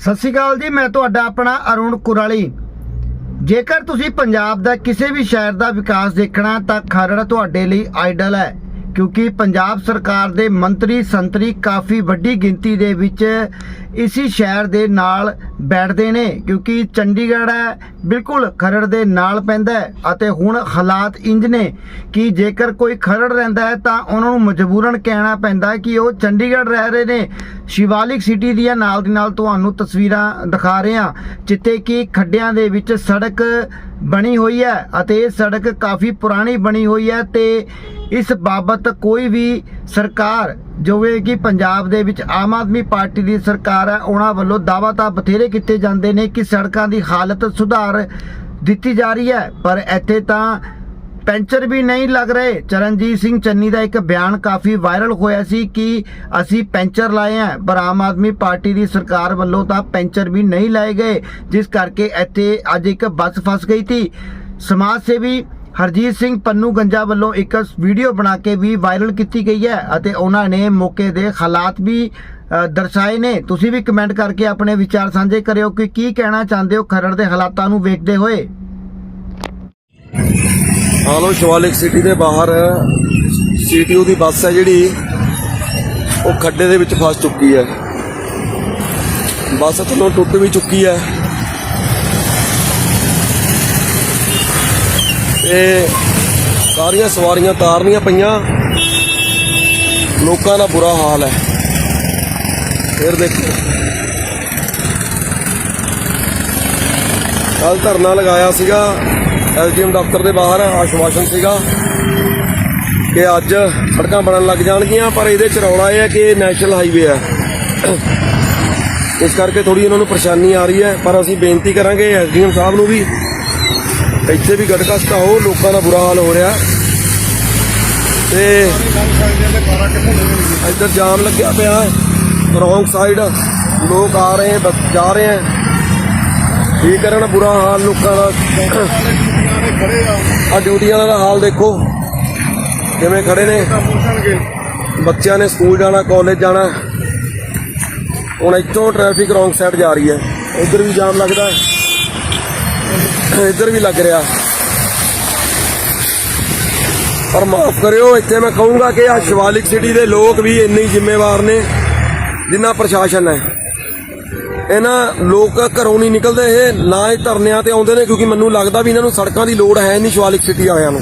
ਸਤਿ ਸ਼੍ਰੀ ਅਕਾਲ ਜੀ, ਮੈਂ ਤੁਹਾਡਾ ਆਪਣਾ ਅਰੁਣ ਕੁਰਾਲੀ। ਜੇਕਰ ਤੁਸੀਂ ਪੰਜਾਬ ਦਾ ਕਿਸੇ ਵੀ ਸ਼ਹਿਰ ਦਾ ਵਿਕਾਸ ਦੇਖਣਾ ਤਾਂ ਖਰੜ ਤੁਹਾਡੇ ਲਈ ਆਈਡਲ ਹੈ। ਕਿਉਂਕਿ ਪੰਜਾਬ ਸਰਕਾਰ ਦੇ ਮੰਤਰੀ ਸੰਤਰੀ ਕਾਫੀ ਵੱਡੀ ਗਿਣਤੀ ਦੇ ਵਿੱਚ ਇਸੀ ਸ਼ਹਿਰ ਦੇ ਨਾਲ ਬੈਠਦੇ ਨੇ, ਕਿਉਂਕਿ ਚੰਡੀਗੜ੍ਹ ਹੈ, ਬਿਲਕੁਲ ਖਰੜ ਦੇ ਨਾਲ ਪੈਂਦਾ ਹੈ ਅਤੇ ਹੁਣ ਹਾਲਾਤ ਇੰਜ ਨੇ ਕਿ ਜੇਕਰ ਕੋਈ ਖਰੜ ਰਹਿੰਦਾ ਹੈ ਤਾਂ ਉਹਨਾਂ ਨੂੰ ਮਜਬੂਰਨ ਕਹਿਣਾ ਪੈਂਦਾ ਕਿ ਉਹ ਚੰਡੀਗੜ੍ਹ ਰਹਿ ਰਹੇ ਨੇ। ਸ਼ਿਵਾਲਿਕ ਸਿਟੀ ਦੀਆਂ ਨਾਲ ਦੀ ਨਾਲ ਤੁਹਾਨੂੰ ਤਸਵੀਰਾਂ ਦਿਖਾ ਰਹੇ ਹਾਂ, ਜਿੱਥੇ ਕਿ ਖੱਡਿਆਂ ਦੇ ਵਿੱਚ ਸੜਕ ਬਣੀ ਹੋਈ ਹੈ ਅਤੇ ਇਹ ਸੜਕ ਕਾਫੀ ਪੁਰਾਣੀ ਬਣੀ ਹੋਈ ਹੈ ਤੇ ਇਸ ਬਾਬਤ ਕੋਈ ਵੀ ਸਰਕਾਰ ਜੋ ਕਿ ਪੰਜਾਬ ਦੇ ਵਿੱਚ ਆਮ ਆਦਮੀ ਪਾਰਟੀ ਦੀ ਸਰਕਾਰ ਹੈ, ਉਹਨਾਂ ਵੱਲੋਂ ਦਾਅਵਾ ਤਾਂ ਬਥੇਰੇ ਕੀਤੇ ਜਾਂਦੇ ਨੇ ਕਿ ਸੜਕਾਂ ਦੀ ਹਾਲਤ ਸੁਧਾਰ ਦਿੱਤੀ ਜਾ ਰਹੀ ਹੈ, ਪਰ ਇੱਥੇ ਤਾਂ ਪੈਂਚਰ ਵੀ ਨਹੀਂ ਲੱਗ ਰਹੇ। ਚਰਨਜੀਤ ਸਿੰਘ ਚੰਨੀ ਦਾ ਇੱਕ ਬਿਆਨ ਕਾਫੀ ਵਾਇਰਲ ਹੋਇਆ ਸੀ ਕਿ ਅਸੀਂ ਪੈਂਚਰ ਲਾਏ ਆ ਪਰ ਆਮ ਆਦਮੀ ਪਾਰਟੀ ਦੀ ਸਰਕਾਰ ਵੱਲੋਂ ਤਾਂ ਪੈਂਚਰ ਵੀ ਨਹੀਂ ਲਾਏ ਗਏ, ਜਿਸ ਕਰਕੇ ਇੱਥੇ ਅੱਜ ਇੱਕ ਬੱਸ ਫਸ ਗਈ ਸੀ। ਸਮਾਜ ਸੇਵੀ ਹਰਜੀਤ ਸਿੰਘ ਪੰਨੂ ਗੰਜਾ ਵੱਲੋਂ ਇੱਕ ਵੀਡੀਓ ਬਣਾ ਕੇ ਵੀ ਵਾਇਰਲ ਕੀਤੀ ਗਈ ਹੈ ਅਤੇ ਉਹਨਾਂ ਨੇ ਮੌਕੇ ਦੇ ਹਾਲਾਤ ਵੀ ਦਰਸਾਏ ਨੇ। ਤੁਸੀਂ ਵੀ ਕਮੈਂਟ ਕਰਕੇ ਆਪਣੇ ਵਿਚਾਰ ਸਾਂਝੇ ਕਰਿਓ ਕਿ ਕੀ ਕਹਿਣਾ ਚਾਹੁੰਦੇ ਹੋ ਖਰੜ ਦੇ ਹਾਲਾਤਾਂ ਨੂੰ ਵੇਖਦੇ ਹੋਏ। ਹਾਲੋ, ਸ਼ਿਵਾਲਿਕ ਸਿਟੀ ਦੇ ਬਾਹਰ ਸੀਟੀਯੂ ਦੀ ਬੱਸ ਹੈ ਜਿਹੜੀ, ਉਹ ਖੱਡੇ ਦੇ ਵਿੱਚ ਫਸ ਚੁੱਕੀ ਹੈ। ਬੱਸ ਥੱਲੋਂ ਟੁੱਟ ਵੀ ਚੁੱਕੀ ਹੈ। ਤੇ ਸਾਰੀਆਂ ਸਵਾਰੀਆਂ ਤਾਰਨੀਆਂ ਪਈਆਂ। ਲੋਕਾਂ ਦਾ ਬੁਰਾ ਹਾਲ ਹੈ। ਫਿਰ ਦੇਖੋ। ਕੱਲ ਧਰਨਾ ਲਗਾਇਆ ਸੀਗਾ। ਐਸਡੀਐਮ ਦਫ਼ਤਰ ਦੇ ਬਾਹਰ ਆਸ਼ਵਾਸਨ ਸੀਗਾ ਕਿ ਅੱਜ ਸੜਕਾਂ ਬਣਨ ਲੱਗ ਜਾਣਗੀਆਂ, ਪਰ ਇਹਦੇ ਚ ਰੌਲਾ ਇਹ ਹੈ ਕਿ ਇਹ ਨੈਸ਼ਨਲ ਹਾਈਵੇ ਹੈ। ਇਸ ਕਰਕੇ ਥੋੜੀ ਉਹਨਾਂ ਨੂੰ ਪਰੇਸ਼ਾਨੀ ਆ ਰਹੀ ਹੈ, ਪਰ ਅਸੀਂ ਬੇਨਤੀ ਕਰਾਂਗੇ ਐਸਡੀਐਮ ਸਾਹਿਬ ਨੂੰ ਵੀ ਇੱਥੇ ਵੀ ਗੜਕਸਤਾ ਹੋ ਲੋਕਾਂ ਦਾ ਬੁਰਾ ਹਾਲ ਹੋ ਰਿਹਾ। ਤੇ ਇੱਧਰ ਜਾਮ ਲੱਗਿਆ ਪਿਆ ਰੌਂਗ ਸਾਈਡ ਲੋਕ ਆ ਰਹੇ ਹੈ ਜਾ ਰਹੇ ਹੈ। ਕੀ ਕਰਨ ਬੁਰਾ ਹਾਲ ਲੋਕਾਂ ਦਾ? ਆ ਡਿਊਟੀਆਂ ਦਾ ਹਾਲ ਦੇਖੋ। ਕਿਵੇਂ ਖੜੇ ਨੇ? ਬੱਚਿਆਂ ਨੇ ਸਕੂਲ ਜਾਣਾ ਕਾਲਜ ਜਾਣਾ। ਹੁਣ ਇੱਥੋਂ ਟ੍ਰੈਫਿਕ ਰੌਂਗ ਸਾਈਡ ਜਾ ਰਹੀ ਹੈ। ਇੱਧਰ ਵੀ ਜਾਮ ਲੱਗਦਾ ਹੈ। ਇੱਧਰ ਵੀ ਲੱਗ ਰਿਹਾ। ਪਰ ਮਾਫ ਕਰਿਓ, ਇੱਥੇ ਮੈਂ ਕਹੂੰਗਾ ਕਿ ਆ ਸ਼ਿਵਾਲਿਕ ਸਿਟੀ ਦੇ ਲੋਕ ਵੀ ਇੰਨੇ ਹੀ ਜ਼ਿੰਮੇਵਾਰ ਨੇ, ਜਿੰਨਾ ਪ੍ਰਸ਼ਾਸਨ ਹੈ। ਇਹਨਾਂ ਲੋਕ ਘਰੋਂ ਨਹੀਂ ਨਿਕਲਦੇ, ਇਹ ਨਾ ਹੀ ਧਰਨਿਆਂ ਤੇ ਆਉਂਦੇ ਨੇ, ਕਿਉਂਕਿ ਮੈਨੂੰ ਲੱਗਦਾ ਵੀ ਇਹਨਾਂ ਨੂੰ ਸੜਕਾਂ ਦੀ ਲੋੜ ਹੈ ਨਹੀਂ ਸ਼ਿਵਾਲਿਕ ਸਿਟੀ ਵਾਲਿਆਂ ਨੂੰ।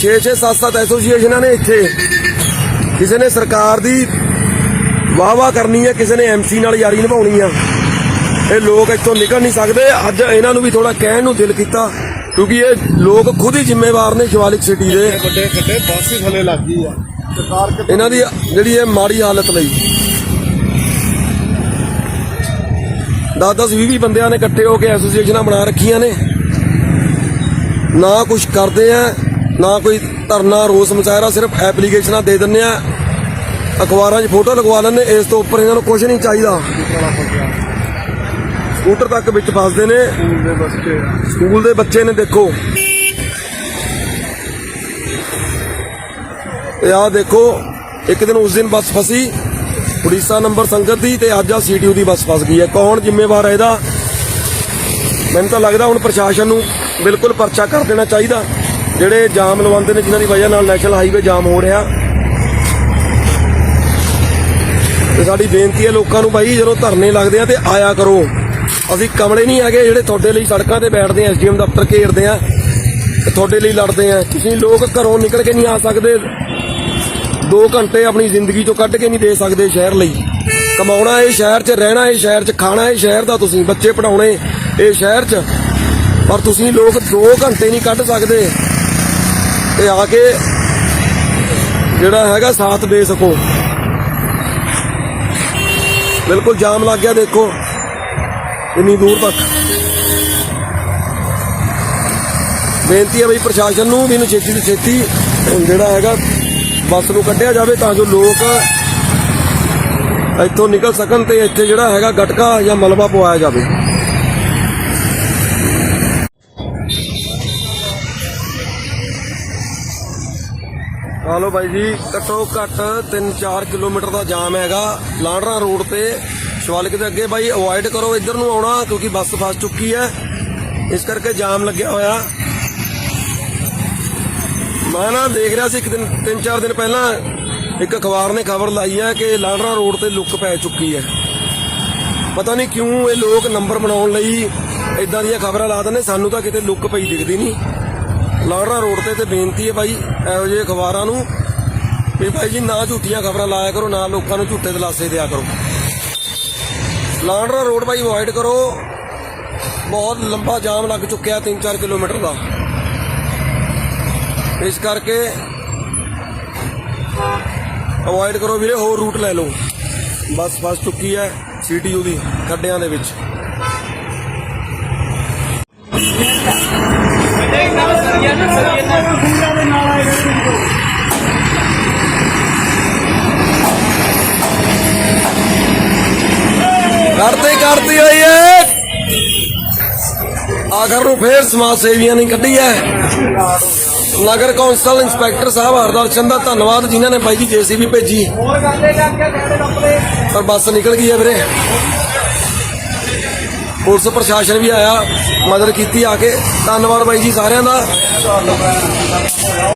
6 6 7 7 ਐਸੋਸੀਏਸ਼ਨਾਂ ਨੇ ਇੱਥੇ। ਕਿਸੇ ਨੇ ਸਰਕਾਰ ਦੀ ਵਾਹ ਵਾਹ ਕਰਨੀ ਹੈ, ਕਿਸੇ ਨੇ ਐਮਸੀ ਨਾਲ ਯਾਰੀ ਨਿਭਾਉਣੀ ਆ। ਇਹ ਲੋਕ ਇੱਥੋਂ ਨਿਕਲ ਨਹੀਂ ਸਕਦੇ। ਅੱਜ ਇਹਨਾਂ ਨੂੰ ਵੀ ਥੋੜਾ ਕਹਿਣ ਨੂੰ ਦਿਲ ਕੀਤਾ ਕਿਉਂਕਿ ਇਹ ਲੋਕ ਖੁਦ ਹੀ ਜ਼ਿੰਮੇਵਾਰ ਨੇ ਸ਼ਿਵਾਲਿਕ ਸਿਟੀ ਦੇ। ਵੱਡੇ ਖੱਡੇ ਬੱਸ ਥੱਲੇ ਲੱਗ ਆ। ਸਰਕਾਰ ਇਹਨਾਂ ਦੀ ਜਿਹੜੀ ਇਹ ਮਾੜੀ ਹਾਲਤ ਲਈ। 10-10 20 ਬੰਦਿਆਂ ਨੇ ਇਕੱਠੇ ਹੋ ਕੇ ਐਸੋਸੀਏਸ਼ਨਾਂ ਬਣਾ ਰੱਖੀਆਂ ਨੇ। ਨਾ ਕੁਝ ਕਰਦੇ ਆ ਨਾ ਕੋਈ ਧਰਨਾ ਰੋਸ ਮੁਜ਼ਾਹਰਾ ਸਿਰਫ ਐਪਲੀਕੇਸ਼ਨਾਂ ਦੇ ਦਿੰਦੇ ਆ। ਅਖਬਾਰਾਂ 'ਚ ਫੋਟੋ ਲਗਵਾ ਲੈਂਦੇ ਇਸ ਤੋਂ ਉੱਪਰ ਇਹਨਾਂ ਨੂੰ ਕੁਝ ਨਹੀਂ ਚਾਹੀਦਾ। ਸਕੂਟਰ ਤੱਕ ਵਿੱਚ ਫਸਦੇ ਨੇ। ਸਕੂਲ ਦੇ ਬੱਚੇ ਨੇ ਦੇਖੋ। ਤੇ ਆਹ ਦੇਖੋ ਇੱਕ ਦਿਨ ਉਸ ਦਿਨ ਬੱਸ ਫਸੀ। ਉੜੀਸਾ ਨੰਬਰ ਸੰਗਤ ਦੀ ਤੇ ਅੱਜ ਆ ਸੀਟੀਯੂ ਦੀ ਬੱਸ ਫਸ ਗਈ ਹੈ। ਕੌਣ ਜ਼ਿੰਮੇਵਾਰ ਹੈ ਇਹਦਾ? ਮੈਨੂੰ ਤਾਂ ਲੱਗਦਾ ਹੁਣ ਪ੍ਰਸ਼ਾਸਨ ਨੂੰ ਬਿਲਕੁਲ ਪਰਚਾ ਕਰ ਦੇਣਾ ਚਾਹੀਦਾ। ਜਿਹੜੇ ਜਾਮ ਲਵਾਉਂਦੇ ਨੇ ਜਿਨ੍ਹਾਂ ਦੀ ਵਜ੍ਹਾ ਨਾਲ ਨੈਸ਼ਨਲ ਹਾਈਵੇ ਜਾਮ ਹੋ ਰਿਹਾ। ਤੇ ਸਾਡੀ ਬੇਨਤੀ ਹੈ ਲੋਕਾਂ ਨੂੰ ਭਾਈ ਜਦੋਂ ਧਰਨੇ ਲੱਗਦੇ ਆ ਤੇ ਆਇਆ ਕਰੋ। ਅਸੀਂ ਕਮਲੇ ਨਹੀਂ ਹੈਗੇ ਜਿਹੜੇ ਤੁਹਾਡੇ ਲਈ ਸੜਕਾਂ ਤੇ ਬੈਠਦੇ ਆ, ਐਸਡੀਐਮ ਦਫ਼ਤਰ ਘੇਰਦੇ ਆ, ਤੁਹਾਡੇ ਲਈ ਲੜਦੇ ਆ। ਤੁਸੀਂ ਲੋਕ ਘਰੋਂ ਨਿਕਲ ਕੇ ਨਹੀਂ ਆ ਸਕਦੇ। 2 ਘੰਟੇ ਆਪਣੀ ਜ਼ਿੰਦਗੀ ਚੋਂ ਕੱਢ ਕੇ ਨਹੀਂ ਦੇ ਸਕਦੇ ਸ਼ਹਿਰ ਲਈ। ਕਮਾਉਣਾ ਇਹ ਸ਼ਹਿਰ 'ਚ, ਰਹਿਣਾ ਇਹ ਸ਼ਹਿਰ 'ਚ, ਖਾਣਾ ਇਹ ਸ਼ਹਿਰ ਦਾ ਤੁਸੀਂ, ਬੱਚੇ ਪੜਾਉਣੇ ਇਹ ਸ਼ਹਿਰ 'ਚ। ਪਰ ਤੁਸੀਂ ਲੋਕ 2 ਘੰਟੇ ਨਹੀਂ ਕੱਢ ਸਕਦੇ। ਤੇ ਆ ਕੇ ਜਿਹੜਾ ਹੈਗਾ ਸਾਥ ਦੇ ਸਕੋ। ਬਿਲਕੁਲ ਜਾਮ ਲੱਗ ਗਿਆ, ਦੇਖੋ। ਇੰਨੀ ਦੂਰ ਤੱਕ। ਬੇਨਤੀ ਹੈ ਬਈ ਪ੍ਰਸ਼ਾਸਨ ਨੂੰ ਵੀ ਇਹਨੂੰ ਛੇਤੀ ਤੋਂ ਛੇਤੀ ਜਿਹੜਾ ਹੈਗਾ ਬੱਸ ਨੂੰ ਕੱਢਿਆ ਜਾਵੇ ਤਾਂ ਜੋ ਲੋਕ ਇੱਥੋਂ ਨਿਕਲ ਸਕਣ ਤੇ ਇੱਥੇ ਜਿਹੜਾ ਹੈਗਾ ਗਟਕਾ ਜਾਂ ਮਲਬਾ ਪਵਾਇਆ ਜਾਵੇ। ਹਾਲੋ ਬਾਈ ਜੀ, ਘੱਟੋ ਘੱਟ 3-4 ਕਿਲੋਮੀਟਰ ਦਾ ਜਾਮ ਹੈਗਾ, ਲਾਂਡਰਾ ਰੋਡ ਤੇ। ਸ਼ਿਵਾਲਿਕ ਦੇ ਅੱਗੇ ਬਾਈ ਅਵੋਇਡ ਕਰੋ, ਇੱਧਰ ਨੂੰ ਆਉਣਾ, ਕਿਉਂਕਿ ਬੱਸ ਫਸ ਚੁੱਕੀ ਹੈ। ਇਸ ਕਰਕੇ ਜਾਮ ਲੱਗਿਆ ਹੋਇਆ। ਮੈਂ ਨਾ ਦੇਖ ਰਿਹਾ ਸੀ ਇੱਕ ਦਿਨ, ਤਿੰਨ ਚਾਰ ਦਿਨ ਪਹਿਲਾਂ, ਇੱਕ ਅਖਬਾਰ ਨੇ ਖਬਰ ਲਾਈ ਹੈ ਕਿ ਲਾਂਡਰਾ ਰੋਡ ਤੇ ਲੁੱਕ ਪੈ ਚੁੱਕੀ ਹੈ। ਪਤਾ ਨਹੀਂ ਕਿਉਂ ਇਹ ਲੋਕ ਨੰਬਰ ਬਣਾਉਣ ਲਈ ਇਦਾਂ ਦੀਆਂ ਖਬਰਾਂ ਲਾ ਦਿੰਦੇ, ਸਾਨੂੰ ਤਾਂ ਕਿਤੇ ਲੁੱਕ ਪਈ ਦਿਖਦੀ ਨਹੀਂ। ਲਾਂਡਰਾ ਰੋਡ ਤੇ ਤੇ ਬੇਨਤੀ ਹੈ ਭਾਈ ਇਹੋ ਜਿਹੇ ਅਖਬਾਰਾਂ ਨੂੰ ਵੀ ਭਾਈ ਜੀ ਨਾ ਝੂਠੀਆਂ ਖਬਰਾਂ ਲਾਇਆ ਕਰੋ, ਨਾ ਲੋਕਾਂ ਨੂੰ ਝੂਠੇ ਦਿਲਾਸੇ ਦਿਆ ਕਰੋ। ਲਾਂਡਰਾ ਰੋਡ ਬਾਈ ਅਵੋਇਡ ਕਰੋ। ਬਹੁਤ ਲੰਬਾ ਜਾਮ ਲੱਗ ਚੁੱਕਿਆ 3-4 ਕਿਲੋਮੀਟਰ ਦਾ। ਇਸ ਕਰਕੇ ਅਵੋਇਡ ਕਰੋ ਵੀਰੇ, ਹੋਰ ਰੂਟ ਲੈ ਲਓ। ਬੱਸ ਫਸ ਚੁੱਕੀ ਹੈ ਸੀਟੀਯੂ ਦੀ ਖੱਡਿਆਂ ਦੇ ਵਿੱਚ। ਕਰਤੇ ਕਰਤੀ ਹੋਈ ਹੈ ਆਖਰ ਨੂੰ ਫੇਰ ਸਮਾਜ ਸੇਵੀਆਂ ਨੇ ਕੱਢੀ ਹੈ ਨਗਰ ਕੌਂਸਲ ਇੰਸਪੈਕਟਰ ਸਾਹਿਬ ਹਰਦਰਸ਼ਨ ਦਾ ਧੰਨਵਾਦ ਜਿਨ੍ਹਾਂ ਨੇ ਬਾਈ ਜੀ ਜੀਸੀਬੀ ਭੇਜੀ। ਪਰ ਬੱਸ ਨਿਕਲ ਗਈ ਹੈ ਵੀਰੇ। ਪੁਲਿਸ ਪ੍ਰਸ਼ਾਸਨ ਵੀ ਆਇਆ ਮਦਦ ਕੀਤੀ ਆ ਕੇ। ਧੰਨਵਾਦ ਬਾਈ ਜੀ ਸਾਰਿਆਂ ਦਾ।